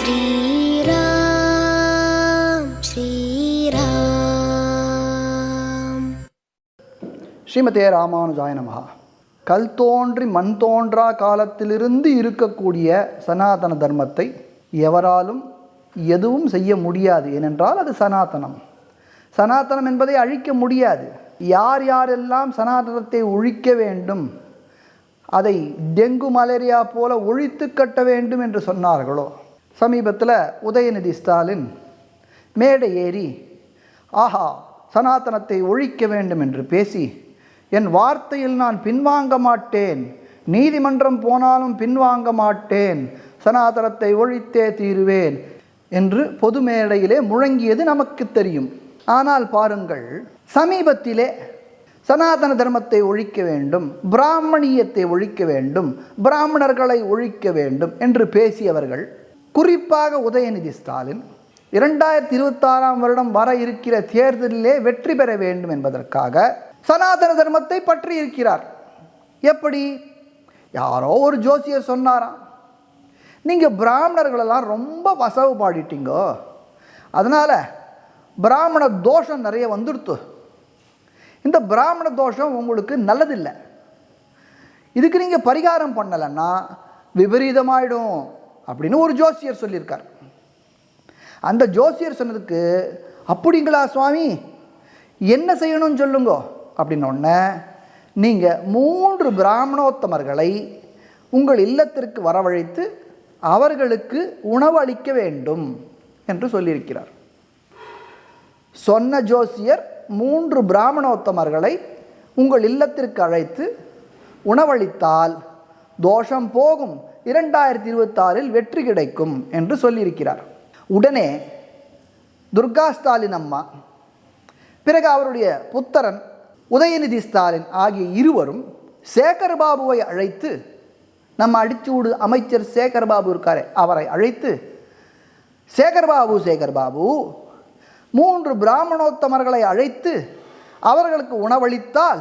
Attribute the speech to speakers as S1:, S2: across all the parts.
S1: ஸ்ரீராம்
S2: ஸ்ரீமதே ராமானுஜாய நமகா கல் தோன்றி மண் தோன்றா காலத்திலிருந்து இருக்கக்கூடிய சனாதன தர்மத்தை எவராலும் எதுவும் செய்ய முடியாது. ஏனென்றால் அது சனாதனம். சனாதனம் என்பதை அழிக்க முடியாது. யார் யாரெல்லாம் சனாதனத்தை ஒழிக்க வேண்டும் அதை டெங்கு மலேரியா போல ஒழித்து கட்ட வேண்டும் என்று சொன்னார்களோ சமீபத்தில் உதயநிதி ஸ்டாலின் மேடை ஏறி ஆஹா சனாதனத்தை ஒழிக்க வேண்டும் என்று பேசி என் வார்த்தையில் நான் பின்வாங்க மாட்டேன். நீதிமன்றம் போனாலும் பின்வாங்க மாட்டேன். சனாதனத்தை ஒழித்தே தீருவேன் என்று பொது மேடையிலே முழங்கியது நமக்கு தெரியும். ஆனால் பாருங்கள் சமீபத்திலே சனாதன தர்மத்தை ஒழிக்க வேண்டும் பிராமணியத்தை ஒழிக்க வேண்டும் பிராமணர்களை ஒழிக்க வேண்டும் என்று பேசியவர்கள் குறிப்பாக உதயநிதி ஸ்டாலின் இரண்டாயிரத்தி இருபத்தாறாம் வருடம் வர இருக்கிற தேர்தலிலே வெற்றி பெற வேண்டும் என்பதற்காக சனாதன தர்மத்தை பற்றி இருக்கிறார். எப்படி? யாரோ ஒரு ஜோசியர் சொன்னாராம் நீங்கள் பிராமணர்களெல்லாம் ரொம்ப வசவு பாடிட்டீங்கோ. அதனால் பிராமண தோஷம் நிறைய வந்துடுத்து. இந்த பிராமண தோஷம் உங்களுக்கு நல்லதில்லை. இதுக்கு நீங்கள் பரிகாரம் பண்ணலைன்னா விபரீதமாயிடும். அப்படின்னு ஒரு ஜோசியர் சொல்லியிருக்கார். அந்த ஜோசியர் சொன்னதுக்கு அப்படிங்களா சுவாமி? என்ன செய்யணும்னு சொல்லுங்க? அப்படின்னொடனே நீங்கள் மூன்று பிராமணோத்தமர்களை உங்கள் இல்லத்திற்கு வரவழைத்து அவர்களுக்கு உணவு அளிக்க வேண்டும் என்று சொல்லியிருக்கிறார். சொன்ன ஜோசியர் மூன்று பிராமணோத்தமர்களை உங்கள் இல்லத்திற்கு அழைத்து உணவளித்தால் தோஷம் போகும் இரண்டாயிரத்தி இருபத்தாறில் வெற்றி கிடைக்கும் என்று சொல்லியிருக்கிறார். உடனே துர்கா ஸ்டாலின் அம்மா பிறகு அவருடைய புத்தரன் உதயநிதி ஸ்டாலின் ஆகிய இருவரும் சேகர் பாபுவை அழைத்து நம்ம அடிச்சூடு அமைச்சர் சேகர் பாபு இருக்காரே அவரை அழைத்து சேகர் பாபு சேகர் பாபு மூன்று பிராமணோத்தமர்களை அழைத்து அவர்களுக்கு உணவளித்தால்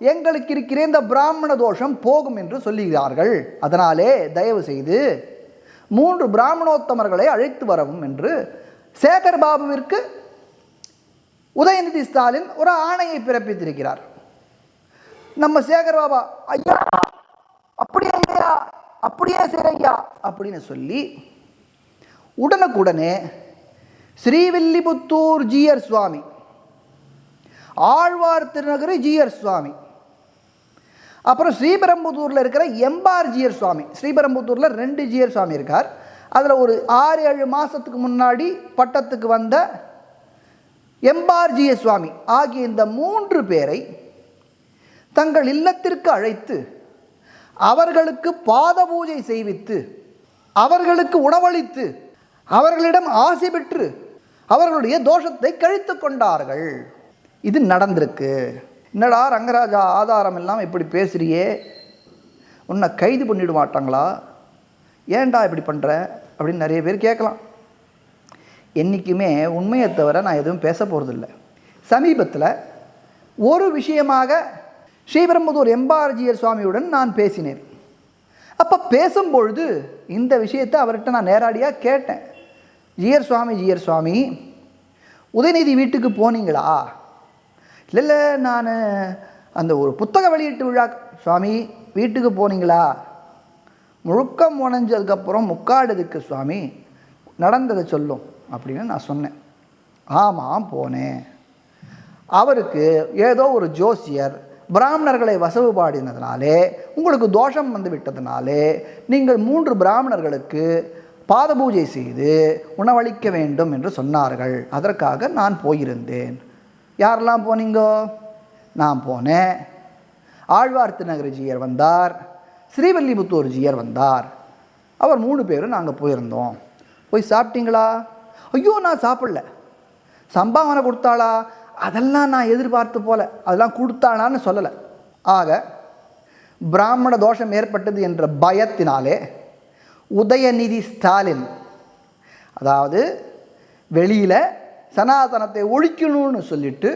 S2: எங்களுக்கு இருக்கிற இந்த பிராமண தோஷம் போகும் என்று சொல்லுகிறார்கள். அதனாலே தயவு செய்து மூன்று பிராமணோத்தமர்களை அழைத்து வரவும் என்று சேகர் பாபுவிற்கு உதயநிதி ஸ்டாலின் ஒரு ஆணையை பிறப்பித்திருக்கிறார். நம்ம சேகர் பாபா ஐயா அப்படியே இல்லையா? அப்படியே சரியா அப்படின்னு சொல்லி உடனுக்குடனே ஸ்ரீவில்லிபுத்தூர் ஜீயர் சுவாமி ஆழ்வார் திருநகரி ஜியர் சுவாமி அப்புறம் ஸ்ரீபெரும்புதூரில் இருக்கிற எம்பார் ஜியர் சுவாமி. ஸ்ரீபெரம்புத்தூரில் ரெண்டு ஜீயர் சுவாமி இருக்கார். அதில் ஒரு ஆறு ஏழு மாதத்துக்கு முன்னாடி பட்டத்துக்கு வந்த எம்பார்ஜிய சுவாமி. ஆகிய இந்த மூன்று பேரை தங்கள் இல்லத்திற்கு அழைத்து அவர்களுக்கு பாத பூஜை செய்வித்து அவர்களுக்கு உணவளித்து அவர்களிடம் ஆசை பெற்று அவர்களுடைய தோஷத்தை கழித்து கொண்டார்கள். இது நடந்திருக்கு. என்னடா ரங்கராஜா ஆதாரம் இல்லாமல் இப்படி பேசுகிறியே உன்னை கைது பண்ணிவிட மாட்டாங்களா? ஏன்டா இப்படி பண்ணுற அப்படின்னு நிறைய பேர் கேட்கலாம். என்றைக்குமே உண்மையை தவிர நான் எதுவும் பேச போகிறதில்ல சமீபத்தில் ஒரு விஷயமாக ஸ்ரீபெரும்புதூர் எம்பார்ஜியர் சுவாமியுடன் நான் பேசினேன். அப்போ பேசும்பொழுது இந்த விஷயத்தை அவர்கிட்ட நான் நேரடியாக கேட்டேன். ஜியர் சுவாமி ஜியர் சுவாமி உதயநிதி வீட்டுக்கு போனீங்களா? இல்லை இல்லை நான் அந்த ஒரு புத்தக வெளியீட்டு விழா சுவாமி வீட்டுக்கு போனீங்களா? முழுக்கம் முனைஞ்சதுக்கப்புறம் முக்காடுதுக்கு சுவாமி நடந்ததை சொல்லும் அப்படின்னு நான் சொன்னேன். ஆமாம் போனேன். அவருக்கு ஏதோ ஒரு ஜோசியர் பிராமணர்களை வசவு பாடினதுனாலே உங்களுக்கு தோஷம் வந்து விட்டதுனாலே நீங்கள் மூன்று பிராமணர்களுக்கு பாத பூஜை செய்து உணவளிக்க வேண்டும் என்று சொன்னார்கள். அதற்காக நான் போயிருந்தேன். யாரெல்லாம் போனீங்கோ? நான் போனேன். ஆழ்வார் திருநகரி ஜீயர் வந்தார். ஸ்ரீவல்லிபுத்தூர் ஜீயர் வந்தார். அவர் மூணு பேரும் நாங்கள் போயிருந்தோம். போய் சாப்பிட்டீங்களா? ஐயோ நான் சாப்பிடல. சம்பாவனை கொடுத்தாளா? அதெல்லாம் நான் எதிர்பார்த்து போல. அதெல்லாம் கொடுத்தாளான்னு சொல்லலை. ஆக பிராமண தோஷம் ஏற்பட்டது என்ற பயத்தினாலே உதயநிதி ஸ்டாலின் அதாவது வெளியில் சனாதனத்தை ஒழிக்கணும்னு சொல்லிட்டு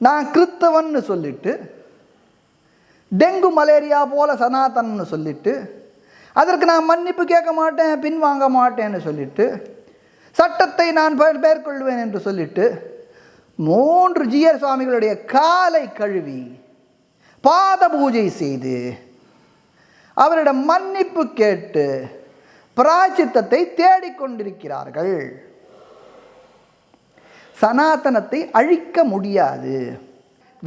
S2: நான் கிறித்தவன்னு சொல்லிட்டு டெங்கு மலேரியா போல சனாதனம்னு சொல்லிட்டு அதற்கு நான் மன்னிப்பு கேட்க மாட்டேன் பின்வாங்க மாட்டேன்னு சொல்லிட்டு சட்டத்தை நான் மேற்கொள்வேன் என்று சொல்லிட்டு மூன்று ஜீயர் சுவாமிகளுடைய காலை கழுவி பாத பூஜை செய்து அவரிடம் மன்னிப்பு கேட்டு பிராச்சித்தத்தை தேடிக்கொண்டிருக்கிறார்கள். சனாதனத்தை அழிக்க முடியாது.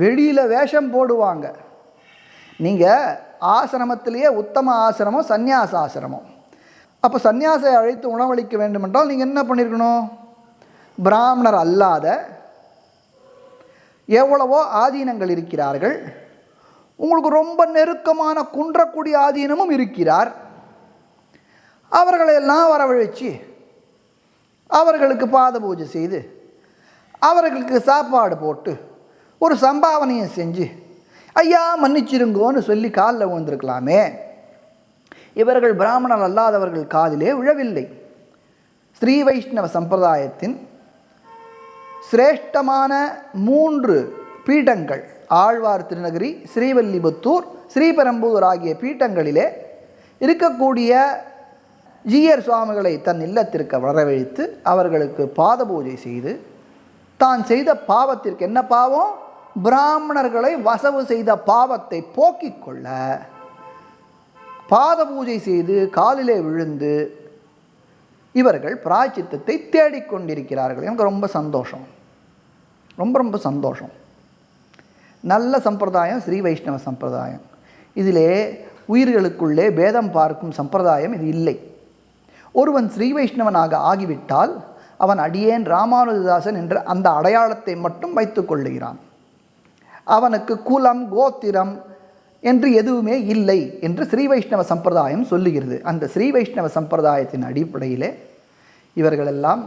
S2: வெளியில் வேஷம் போடுவாங்க. நீங்கள் ஆசிரமத்திலேயே உத்தம ஆசிரமம் சந்நியாச ஆசிரமம். அப்போ சந்நியாசை அழைத்து உணவளிக்க வேண்டுமென்றால் நீங்கள் என்ன பண்ணியிருக்கணும் பிராமணர் அல்லாத எவ்வளவோ ஆதீனங்கள் இருக்கிறார்கள். உங்களுக்கு ரொம்ப நெருக்கமான குன்றக்குடி ஆதீனமும் இருக்கிறார். அவர்களையெல்லாம் வரவழைச்சு அவர்களுக்கு பாத பூஜை செய்து அவர்களுக்கு சாப்பாடு போட்டு ஒரு சம்பாவனையை செஞ்சு ஐயா மன்னிச்சிருங்கோன்னு சொல்லி காலில் விழுந்திருக்கலாமே. இவர்கள் பிராமணர் அல்லாதவர்கள் காதிலே விழவில்லை. ஸ்ரீ வைஷ்ணவ சம்பிரதாயத்தின் சிரேஷ்டமான மூன்று பீடங்கள் ஆழ்வார் திருநகரி ஸ்ரீவல்லிபுத்தூர் ஸ்ரீபெரம்பூர் ஆகிய பீட்டங்களிலே இருக்கக்கூடிய ஜீயர் சுவாமிகளை தன் இல்லத்திற்கு வரவழைத்து அவர்களுக்கு பாத பூஜை செய்து தான் செய்த பாவத்திற்கு என்ன பாவம்? பிராமணர்களை வசவு செய்த பாவத்தை போக்கிக் கொள்ள. பாத பூஜை செய்து காலிலே விழுந்து இவர்கள் பிராய்ச்சித்தத்தை தேடிக்கொண்டிருக்கிறார்கள் எனக்கு ரொம்ப சந்தோஷம். ரொம்ப ரொம்ப சந்தோஷம். நல்ல சம்பிரதாயம் ஸ்ரீ வைஷ்ணவ சம்பிரதாயம். இதிலே உயிர்களுக்குள்ளே பேதம் பார்க்கும் சம்பிரதாயம் இது இல்லை. ஒருவன் ஸ்ரீ வைஷ்ணவனாக ஆகிவிட்டால் அவன் அடியேன் ராமானுஜதாசன் என்ற அந்த அடையாளத்தை மட்டும் வைத்து கொள்ளுகிறான். அவனுக்கு குலம் கோத்திரம் என்று எதுவுமே இல்லை என்று ஸ்ரீ வைஷ்ணவ சம்பிரதாயம் சொல்லுகிறது. அந்த ஸ்ரீ வைஷ்ணவ சம்பிரதாயத்தின் அடிப்படையிலே இவர்களெல்லாம்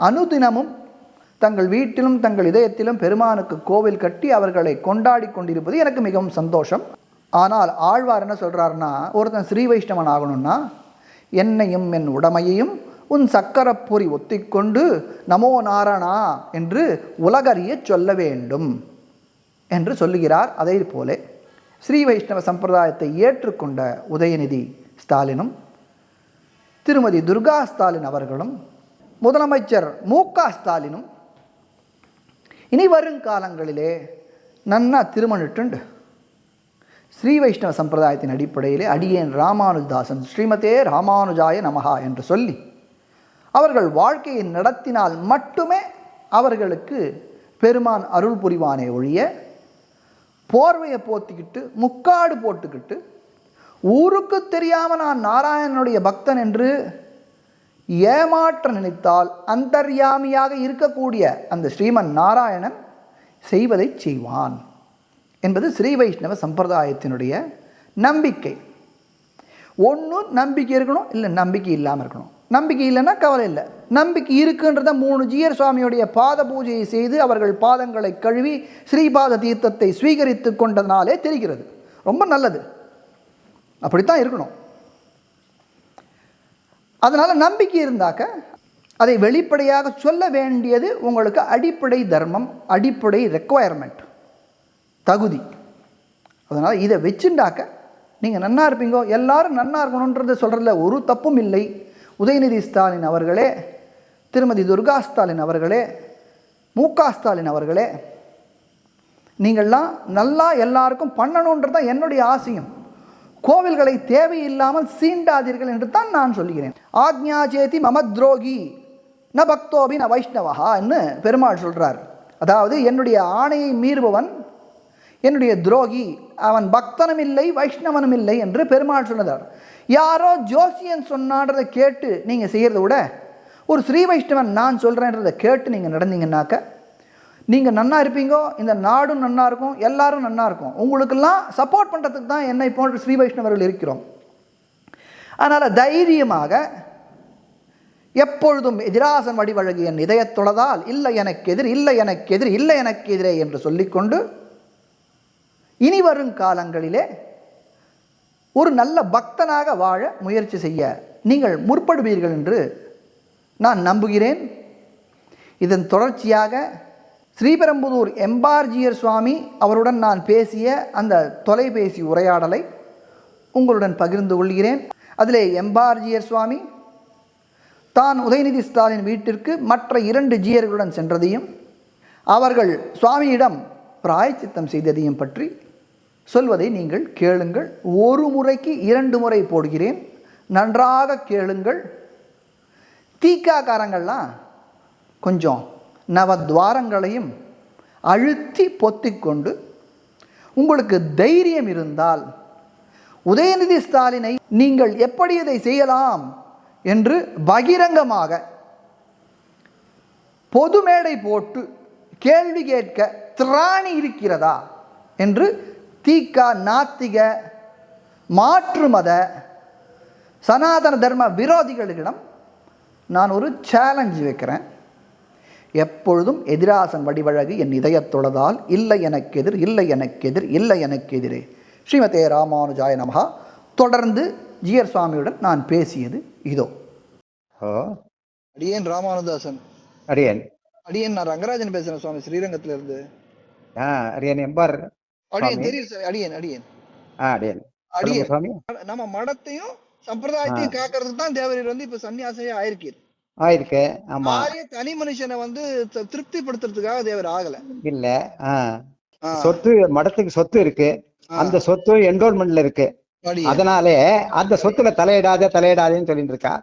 S2: அனுதினமும் தங்கள் வீட்டிலும் தங்கள் இதயத்திலும் பெருமானுக்கு கோவில் கட்டி அவர்களை கொண்டாடி கொண்டிருப்பது எனக்கு மிகவும் சந்தோஷம். ஆனால் ஆழ்வார் என்ன சொல்கிறாருன்னா ஒருத்தன் ஸ்ரீ வைஷ்ணவன் ஆகணும்னா என்னையும் என் உடமையையும் உன் சக்கரப்பொறி ஒத்திக்கொண்டு நமோ நாரணா என்று உலகறிய சொல்ல வேண்டும் என்று சொல்லுகிறார். அதே போல ஸ்ரீ வைஷ்ணவ சம்பிரதாயத்தை ஏற்றுக்கொண்ட உதயநிதி ஸ்டாலினும் திருமதி துர்கா ஸ்டாலின் அவர்களும் முதலமைச்சர் மு க ஸ்டாலினும் இனி வருங்காலங்களிலே நன்னா திருமணிட்டுண்டு. ஸ்ரீ வைஷ்ணவ சம்பிரதாயத்தின் அடிப்படையிலே அடியேன் ராமானுஜதாசன் ஸ்ரீமதே ராமானுஜாய நமகா என்று சொல்லி அவர்கள் வாழ்க்கையை நடத்தினால் மட்டுமே அவர்களுக்கு பெருமான் அருள் புரிவானே ஒழிய போர்வையை போத்திக்கிட்டு முக்காடு போட்டுக்கிட்டு ஊருக்கு தெரியாமல் நான் நாராயணனுடைய பக்தன் என்று ஏமாற்ற நினைத்தால் அந்தர்யாமியாக இருக்கக்கூடிய அந்த ஸ்ரீமன் நாராயணன் செய்வதை செய்வான் என்பது ஸ்ரீ வைஷ்ணவ சம்பிரதாயத்தினுடைய நம்பிக்கை. ஒன்று நம்பிக்கை இருக்கணும் இல்லை நம்பிக்கை இல்லாமல் இருக்கணும். நம்பிக்கை இல்லைன்னா கவலை இல்லை. நம்பிக்கை இருக்குன்றத மூணு ஜீயர் சுவாமியுடைய பாத பூஜையை செய்து அவர்கள் பாதங்களை கழுவி ஸ்ரீபாத தீர்த்தத்தை ஸ்வீகரித்து கொண்டதனாலே தெரிகிறது. ரொம்ப நல்லது. அப்படித்தான் இருக்கணும். அதனால் நம்பிக்கை இருந்தாக்க அதை வெளிப்படையாக சொல்ல வேண்டியது உங்களுக்கு அடிப்படை தர்மம் அடிப்படை ரெக்குவயர்மெண்ட் தகுதி. அதனால் இதை வச்சுண்டாக்க நீங்கள் நன்னா இருப்பீங்கோ எல்லாரும் நன்னா இருக்கணுன்றது சொல்கிறதுல ஒரு தப்பும் இல்லை. உதயநிதி ஸ்டாலின் அவர்களே திருமதி துர்கா ஸ்டாலின் அவர்களே மு ஸ்டாலின் அவர்களே நீங்கள்லாம் நல்லா எல்லாருக்கும் பண்ணணுன்றது தான் என்னுடைய ஆசையும். கோவில்களை தேவையில்லாமல் சீண்டாதீர்கள் என்று தான் நான் சொல்கிறேன் ஆக்ஞா சேதி மம துரோகி ந பக்தோபி ந வைஷ்ணவஹான்னு பெருமாள் சொல்கிறார் அதாவது என்னுடைய ஆணையை மீறுபவன் என்னுடைய துரோகி அவன் பக்தனும் இல்லை வைஷ்ணவனும் இல்லை என்று பெருமாள் சொன்னதார். யாரோ ஜோசியன் சொன்னான்றதை கேட்டு நீங்கள் செய்கிறத விட ஒரு ஸ்ரீ வைஷ்ணவன் நான் சொல்கிறேன்றதை கேட்டு நீங்கள் நடந்தீங்கன்னாக்க நீங்கள் நன்னா இருப்பீங்கோ இந்த நாடும் நன்னா இருக்கும் எல்லாரும் நன்னா இருக்கும். உங்களுக்கெல்லாம் சப்போர்ட் பண்ணுறதுக்கு தான் என்னை போன்ற ஸ்ரீ வைஷ்ணவர்கள் இருக்கிறோம். அதனால் தைரியமாக எப்பொழுதும் எதிராசன் வடிவழகு என் இதயத்தொழதால் இல்லை எனக்கு எதிர் இல்லை எனக்கு எதிர் இல்லை எனக்கு எதிரே என்று சொல்லிக்கொண்டு இனி வரும் காலங்களிலே ஒரு நல்ல பக்தனாக வாழ முயற்சி செய்ய நீங்கள் முற்படுவீர்கள் என்று நான் நம்புகிறேன். இதன் தொடர்ச்சியாக ஸ்ரீபெரும்புதூர் எம்பார்ஜியர் சுவாமி அவருடன் நான் பேசிய அந்த தொலைபேசி உரையாடலை உங்களுடன் பகிர்ந்து கொள்கிறேன். அதிலே எம்பார்ஜியர் சுவாமி தான் உதயநிதி ஸ்டாலின் வீட்டிற்கு மற்ற இரண்டு ஜீயர்களுடன் சென்றதையும் அவர்கள் சுவாமியிடம் பிராயச்சித்தம் செய்ததையும் பற்றி சொல்வதை நீங்கள் கேளுங்கள். ஒரு முறைக்கு இரண்டு முறை போடுகிறேன். நன்றாக கேளுங்கள். தீக்காக்காரங்கள்லாம் கொஞ்சம் நவத்வாரங்களையும் அழுத்தி பொத்திக்கொண்டு உங்களுக்கு தைரியம் இருந்தால் உதயநிதி ஸ்டாலினை நீங்கள் எப்படி இதை செய்யலாம் என்று பகிரங்கமாக பொது மேடை போட்டு கேள்வி கேட்க திராணி இருக்கிறதா என்று தீக்கா நாத்திக மாற்று மத சனாதன தர்ம விரோதிகளிடம் நான் ஒரு சேலஞ்ச் வைக்கிறேன். எப்பொழுதும் எதிராசன் வடிவழகு என் இதயத்தொழதால் இல்லை எனக்கு எதிர் இல்லை எனக்கு எதிர் இல்லை எனக்கு எதிரே. ஸ்ரீமதே ராமானுஜாய நமகா தொடர்ந்து ஜியர் சுவாமியுடன் நான் பேசியது இதோ.
S3: ஓ
S2: அடியேன் ராமானுதாசன்.
S3: அடியன்.
S2: அடியேன் நான் ரங்கராஜன் பேசுறேன் சுவாமி ஸ்ரீரங்கத்துல இருந்து
S3: ஆ அடியன் எம்பார்.
S2: அடியேன். தெரியும் அடியேன் அடியேன்.
S3: அடியன்.
S2: அடியேன். நம்ம மடத்தையும் சம்பிரதாயத்தையும் காக்கிறதுக்கு தான் தேவரீர் வந்து இப்ப சன்னியாசையா ஆயிருக்கீர்.
S3: ஆயிருக்கு ஆமா.
S2: தனி மனுஷனை வந்து திருப்திப்படுத்துறதுக்காக தேவர் ஆகல.
S3: இல்ல சொத்து மடத்துக்கு சொத்து இருக்கு. அந்த சொத்து என்ரோல்மெண்ட்ல இருக்கு. அதனாலே அந்த சொத்துல தலையிடாத தலையிடாதேன்னு சொல்லிட்டு இருக்கா.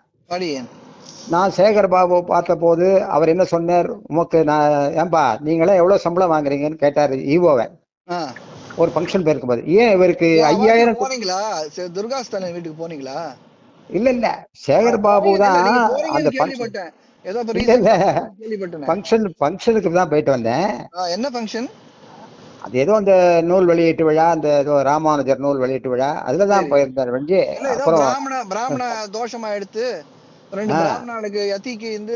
S3: நான் சேகர் பாபு பார்த்த போது அவர் என்ன சொன்னார்? உமக்கு நான் ஏன்பா நீங்களே எவ்வளவு சம்பளம் வாங்குறீங்கன்னு கேட்டாரு ஈவோவை. ஒரு ஃபங்க்ஷன் போயிருக்கும் போது ஏன் இவருக்கு ஐயாயிரம்
S2: போனீங்களா? சரி, துர்கா ஸ்டாலின் வீட்டுக்கு போனீங்களா?
S3: இல்ல இல்ல. சேகர் பாபு தான் அந்த ஃபங்க்ஷன்
S2: ஏதோ
S3: ஃபங்க்ஷன் ஃபங்க்ஷனுக்கு தான் போயிட்டு வந்தேன்.
S2: என்ன ஃபங்க்ஷன்
S3: அது ஏதோ அந்த நூல் வெளியீட்டு விழா அந்த ஏதோ ராமானுஜர் நூல் வெளியீட்டு விழா. அதுல தான். போயிருந்தார் அப்புறம்
S2: பிராமண பிராமண தோஷமா எடுத்து ரெண்டு
S3: ஆ.
S2: பிராமணனுக்கு யதிக்கு வந்து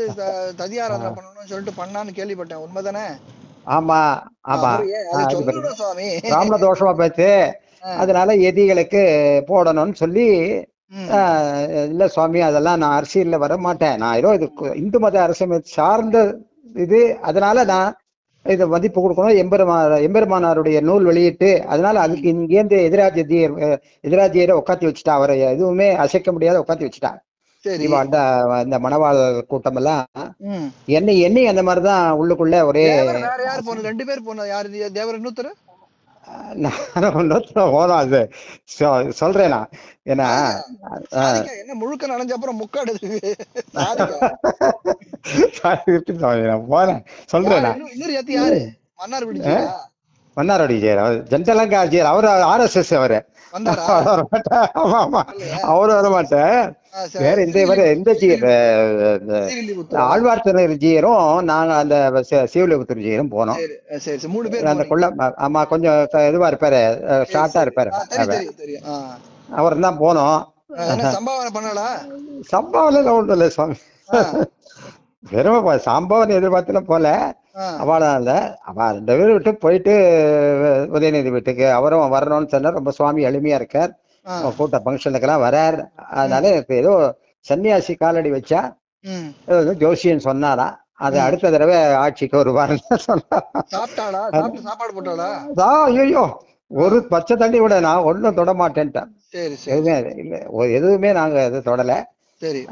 S2: ததியாராதனை பண்ணணும்னு சொல்லிட்டு பண்ணான்னு கேள்விப்பட்டேன். உண்மைதானே?
S3: ஆமா ஆமா. பிராமண தோஷமா
S2: ஆ.
S3: அதனால எதிகளுக்கு போடணும்னு சொல்லி இல்ல சுவாமி அதெல்லாம் நான் அரசியல்ல வர மாட்டேன் நான் ஏதோ இது இந்து மத அரசியல் சார்ந்த இது. அதனால நான் இதை மதிப்பு கொடுக்கணும். எம்பெருமா எம்பெருமானாருடைய நூல் வெளியிட்டு அதனால அதுக்கு இங்கேருந்து எதிராஜ்யர் எதிராஜ்யரை உட்காத்தி வச்சுட்டா. அவரை எதுவுமே அசைக்க முடியாத உட்காத்தி வச்சுட்டா.
S2: சரி.
S3: அந்த அந்த மணவாள கூட்டம் எல்லாம். என்னை எண்ணி அந்த மாதிரிதான் உள்ளுக்குள்ள ஒரே
S2: வேற யார் போன ரெண்டு பேர் போன யாரு? தேவர் இன்னொருத்தர்?
S3: சொல்றேன் ஏன்னா
S2: என்ன முழுக்க நனைஞ்ச அப்புறம் முக்காடு
S3: போனேன் சொல்றேன்
S2: இன்னொரு யாரு? மன்னார் பிடிச்சா
S3: மன்னாரோடி ஜெயர் அவர் ஜென்டலங்கா ஜெயர் அவர் ஆர்எஸ்எஸ் அவரு. ஆமா ஆமா.
S2: இல்லையா?
S3: அவரு வர மாட்டார்.
S2: ஆ, சரி.
S3: வேற இந்த ஜீயர்
S2: ஸ்ரீவில்லிபுத்தூர்.
S3: ஆழ்வார்த்தனர் ஜீயரும் நாங்க அந்த சிவலிபுத்தூர் ஜீயரும் போனோம். அந்த. கொள்ள ஆமா கொஞ்சம் இதுவா இருப்பாரு. ஷார்ட்டா இருப்பாரு. அவர். தான் போனோம்.
S2: சம்பாவனை
S3: ஒன்றும் இல்லை சுவாமி. வெறும் சம்பாவனை எதிர்பார்த்துலாம் போல.
S2: ஆ.
S3: அவளாம் இல்ல அவ ரெண்டு பேரும் விட்டு போயிட்டு உதயநிதி வீட்டுக்கு அவரும் வரணும்னு சொன்னார். ரொம்ப சுவாமி எளிமையா இருக்கார். கூட்ட ஃபங்க்ஷனுக்கெல்லாம் வரார். அதனால எனக்கு ஏதோ சன்னியாசி காலடி வச்சா. ஏதோ ஜோசியன் சொன்னாராம் அது அடுத்த தடவை ஆட்சிக்கு வருவாருன்னு சொன்னாராம்
S2: சாப்பிட்டாளா?
S3: ஐயோ ஒரு பச்சை தண்ணி விட நான் ஒன்றும் தொட மாட்டேன்ட்டேன். எதுவுமே இல்லை. ஒரு எதுவுமே நாங்க இது தொடலை.
S2: சரி.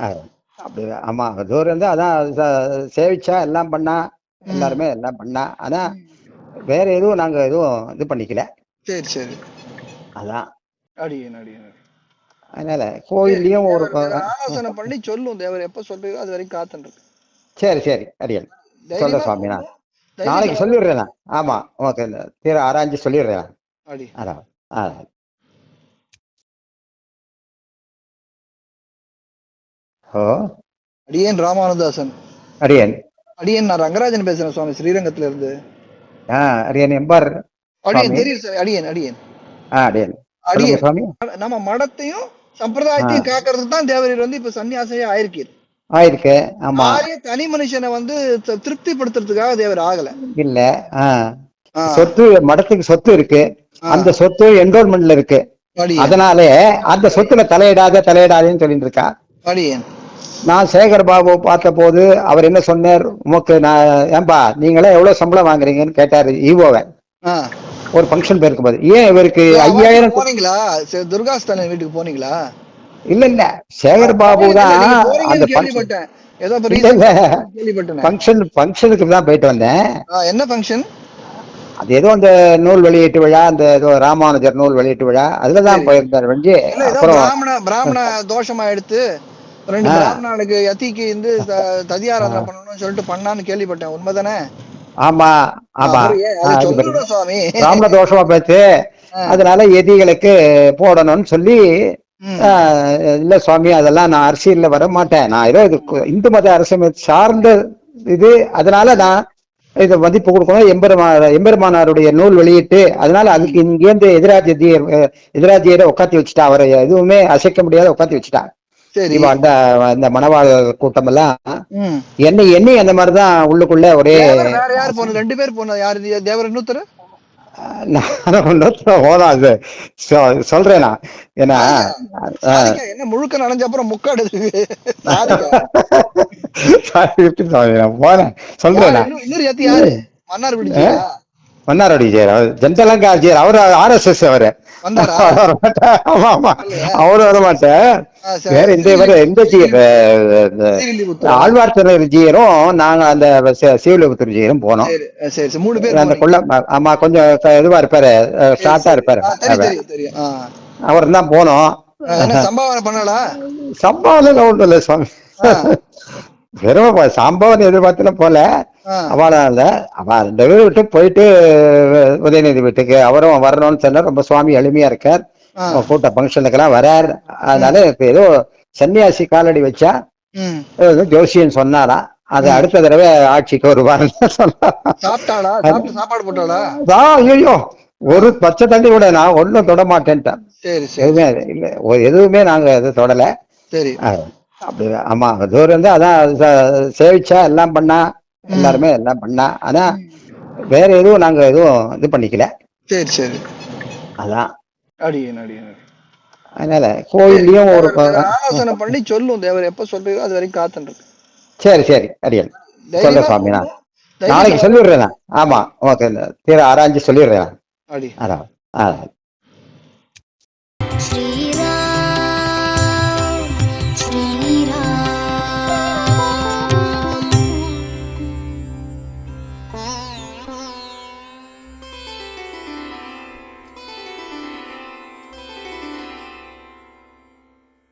S3: அப்படி ஆமா தூரம் இருந்து அதான் சேவிச்சா எல்லாம் பண்ணா எல்லாருமே எல்லாம் பண்ணா. ஆனா வேற எதுவும் நாங்க எதுவும் இது பண்ணிக்கல.
S2: சரி சரி.
S3: அதான்.
S2: அடியேன் அடியேன்
S3: அதனால கோயில்லயும் ஒரு
S2: ஆலோசனை பண்ணி சொல்லும் தேவர் எப்ப சொல்றீங்களோ அது வரைக்கும் காத்துட்டு
S3: சரி சரி. அடியல். சொல்ல சுவாமி நான். நாளைக்கு சொல்லிடுறேன் நான். ஆமா உனக்கு இந்த தீர ஆராய்ஞ்சு சொல்லிடுறேன் அதான் அதான். ஓ
S2: அடியேன் ராமானுதாசன்
S3: அடியன்.
S2: அடியேன் நான் ரங்கராஜன் பேசுறேன் சுவாமி ஸ்ரீரங்கத்துல இருந்து
S3: அடியன் எம்பார்
S2: அடியேன். தெரியும் சார் அடியேன் அடியேன்.
S3: அடியன்.
S2: அடியேன். நம்ம மடத்தையும் சம்பிரதாயத்தையும் காக்கிறதுக்கு தான் தேவரீர் வந்து இப்ப சன்னியாசையா ஆயிருக்கீர்.
S3: ஆயிருக்கு ஆமா.
S2: தனி மனுஷனை வந்து த- திருப்திப்படுத்துறதுக்காக தேவர் ஆகல.
S3: இல்ல. சொத்து மடத்துக்கு சொத்து இருக்கு. அந்த சொத்து என்ரோல்மெண்ட்ல இருக்கு. அதனாலே அந்த சொத்துல தலையிடாத தலையிடாதேன்னு சொல்லிட்டு இருக்கா.
S2: அடியேன்.
S3: நான் சேகர் பாபு பார்த்த போது அவர் என்ன சொன்னார்? உமக்கு நான் ஏன்பா நீங்களே எவ்வளவு சம்பளம் வாங்குறீங்கன்னு கேட்டாரு ஈவோவை. ஒரு ஃபங்க்ஷன் போயிருக்கும் போது ஏன் இவருக்கு ஐயாயிரம்
S4: போனீங்களா? சரி, துர்காஸ்தானன் வீட்டுக்கு போனீங்களா?
S3: இல்ல இல்ல. சேகர் பாபு தான் அந்த ஃபங்க்ஷன் ஃபங்க்ஷனுக்கு தான் போயிட்டு வந்தேன்.
S4: என்ன ஃபங்க்ஷன்
S3: அது ஏதோ அந்த நூல் வெளியீட்டு விழா அந்த ஏதோ ராமானுஜர் நூல் வெளியீட்டு விழா. அதுல தான் போயிருந்தார்
S4: ஏதோ
S3: அப்புறம்
S4: பிராமண பிராமண தோஷமா எடுத்து ரெண்டு. பிராமணனுக்கு யத்திக்கு வந்து ததியாராதனை பண்ணணும்னு சொல்லிட்டு பண்ணான்னு கேள்விப்பட்டேன். உண்மைதானே?
S3: ஆமா ஆமா. பிராமண தோஷமா போச்சு.
S4: ஆ.
S3: அதனால எதிகளுக்கு போடணும்னு சொல்லி இல்ல சுவாமி அதெல்லாம் நான் அரசியல்ல வர மாட்டேன். நான் ஏதோ இந்து மத அரசியல் சார்ந்த இது. அதனால நான் இதை மதிப்பு கொடுக்கணும். எம்பெருமா எம்பெருமானாருடைய நூல் வெளியிட்டு அதனால அதுக்கு இங்கேருந்து எதிராஜ்யர் எதிராஜ்யரை உட்காத்தி வச்சுட்டா. அவரை எதுவுமே அசைக்க முடியாத உட்காத்தி வச்சுட்டா.
S4: சரி
S3: இவன் அந்த அந்த மணவாழ கூட்டம் எல்லாம். என்னை எண்ணி அந்த மாதிரிதான் உள்ளுக்குள்ள ஒரே
S4: வேற யார் போனது? ரெண்டு பேர் போனது யாரு? தேவர் இன்னொருத்தர்?
S3: சொல்றேன் ஏன்னா
S4: என்ன முழுக்க நனைஞ்ச அப்புறம் முக்காடு
S3: போனேன் சொல்றேன்
S4: மன்னார்
S3: மன்னாரோடி ஜெயர் அவர் ஜென்டலங்கா ஜெயர் அவர். ஆர்எஸ்எஸ் அவரு. ஆமா ஆமா. அவரு வர மாட்டேன்
S4: ஆ, சரி.
S3: வேற இந்த இவரு எந்த
S4: ஸ்ரீவில்லிபுத்தூர்.
S3: ஆழ்வார்த்தனர் ஜியரும் நாங்க அந்த சிவலிபுத்தூர் ஜியரும் போனோம்.
S4: மூணு பேர்
S3: அந்த. கொள்ள ஆமா கொஞ்சம் இதுவா இருப்பாரு. ஷார்ட்டா இருப்பாரு. அவர் தான் போனோம்.
S4: சம்பாவனை பண்ணலா?
S3: சம்பவம் ஒன்றும் இல்லை சுவாமி. வெறும் சம்பவம் எதிர்பார்த்துல போல.
S4: ஆ.
S3: அவளா இல்ல அவ ரெண்டு பேரும் விட்டு போயிட்டு உதயநிதி வீட்டுக்கு அவரும் வரணும்னு சொன்னா ரொம்ப சுவாமி எளிமையா இருக்கார். கூட்ட ஃபங்க்ஷனுக்கெல்லாம் வரார். அதனால இப்ப ஏதோ சன்னியாசி காலடி வச்சா ஜோசியன் சொன்னாராம் அது அடுத்த தடவை ஆட்சிக்கு சொன்னாராம்
S4: சாப்பிட்டாளா? சாப்பிட்டு சாப்பாடு போட்டாளா?
S3: அதான், ஐயோ ஒரு பச்சை தண்ணி கூட நான் ஒன்றும் தொட மாட்டேன்ட்டேன். எதுவுமே இல்ல. எதுவுமே நாங்க இது தொடல.
S4: சரி.
S3: அப்படி ஆமா தூரம் இருந்து அதான் சேவிச்சா எல்லாம் பண்ணா. எல்லாருமே எல்லாம் பண்ணா. ஆனா வேற எதுவும் நாங்க எதுவும் இது பண்ணிக்கல.
S4: சரி சரி.
S3: அதான்.
S4: அடியேன் அடியேன் அடியேன்.
S3: அதனால கோயில்லையும் ஒரு
S4: ஆலோசனை பண்ணி சொல்லும் தேவர் எப்ப சொல்றீங்களோ அது வரைக்கும் காத்துட்டு இருக்கு.
S3: சரி. சரி அடியல் சொல்ல சுவாமி நான். நாளைக்கு சொல்லிடுறேன் ஆமா ஓகே. தீர ஆராய்ஞ்சு சொல்லிடுறேன் அதான் அதான்.